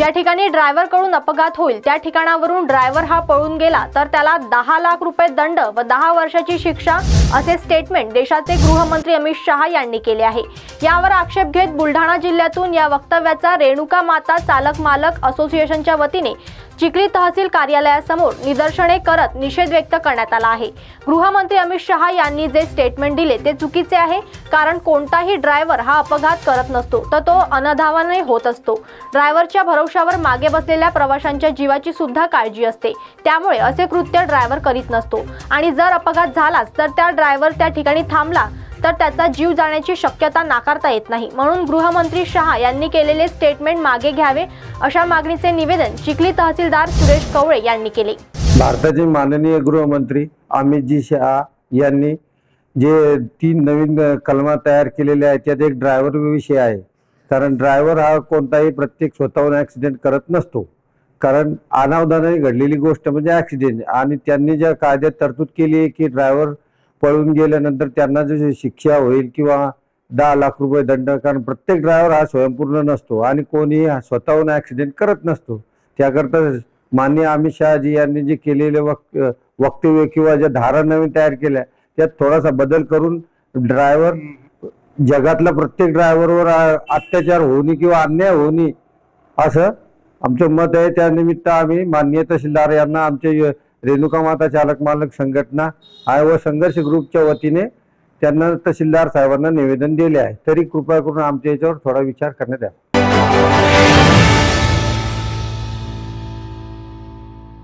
ज्या ठिकाणी ड्रायव्हरकडून अपघात होईल त्या ठिकाणावरून ड्रायव्हर हा पळून गेला तर त्याला दहा लाख रुपये दंड व दहा वर्षाची शिक्षा असे स्टेटमेंट देशाचे गृहमंत्री अमित शहा यांनी केले आहे. यावर आक्षेप घेत बुलढाणा जिल्ह्यातून या वक्तव्याचा रेणुका माता चालक मालक असोसिएशनच्या वतीने चिखली तहसील कार्यालयासमोर निदर्शने करत निषेध व्यक्त करण्यात आला आहे. गृहमंत्री अमित शहा यांनी जे स्टेटमेंट दिले ते चुकीचे आहे कारण कोणताही ड्रायव्हर हा अपघात करत नसतो तर तो अनधावाने होत असतो. ड्रायव्हरच्या भरोशावर मागे बसलेल्या प्रवाशांच्या जीवाची सुद्धा काळजी असते. त्यामुळे असे कृत्य ड्रायव्हर करीत नसतो. आणि जर अपघात झालाच तर त्या ड्रायव्हर त्या ठिकाणी थांबला तर त्याचा जीव जाण्याची शक्यता नाकारता येत नाही. म्हणून गृहमंत्री शहा यांनी केलेले स्टेटमेंट मागे घ्यावे अशा मागणीचे निवेदन चिखली तहसीलदार सुरेश कवळे यांनी केले. भारताचे माननीय गृहमंत्री अमितजी शहा यांनी जे तीन नवीन कलमा तयार केलेल्या आहेत त्यात एक ड्रायव्हर विषय आहे. कारण ड्रायव्हर हा कोणताही प्रत्येक स्वतःहून ॲक्सिडेंट करत नसतो. कारण अनावधानाने घडलेली गोष्ट म्हणजे ॲक्सिडेंट आणि त्यांनी ज्या कायद्यात तरतूद केली आहे की ड्रायव्हर पळून गेल्यानंतर त्यांना जे शिक्षा होईल किंवा दहा लाख रुपये दंड कारण प्रत्येक ड्रायव्हर हा स्वयंपूर्ण नसतो आणि कोणी स्वतःहून ॲक्सिडेंट करत नसतो. त्याकरता माननीय अमित शहाजी यांनी जे केलेले वक् वक्तव्य किंवा ज्या धारा नवीन तयार केल्या त्यात थोडासा बदल करून ड्रायव्हर जगातल्या प्रत्येक ड्रायव्हरवर अत्याचार होणे किंवा अन्याय होणे असं आमचं मत आहे. त्यानिमित्त आम्ही माननीय तहसीलदार यांना आमचे रेणुका माता चालक मालक संघटना आहे व संघर्ष ग्रुपच्या वतीने त्यांना तहसीलदार साहेबांना निवेदन दिले आहे. तरी कृपया करून आमच्या याच्यावर थोडा विचार करण्यात यावा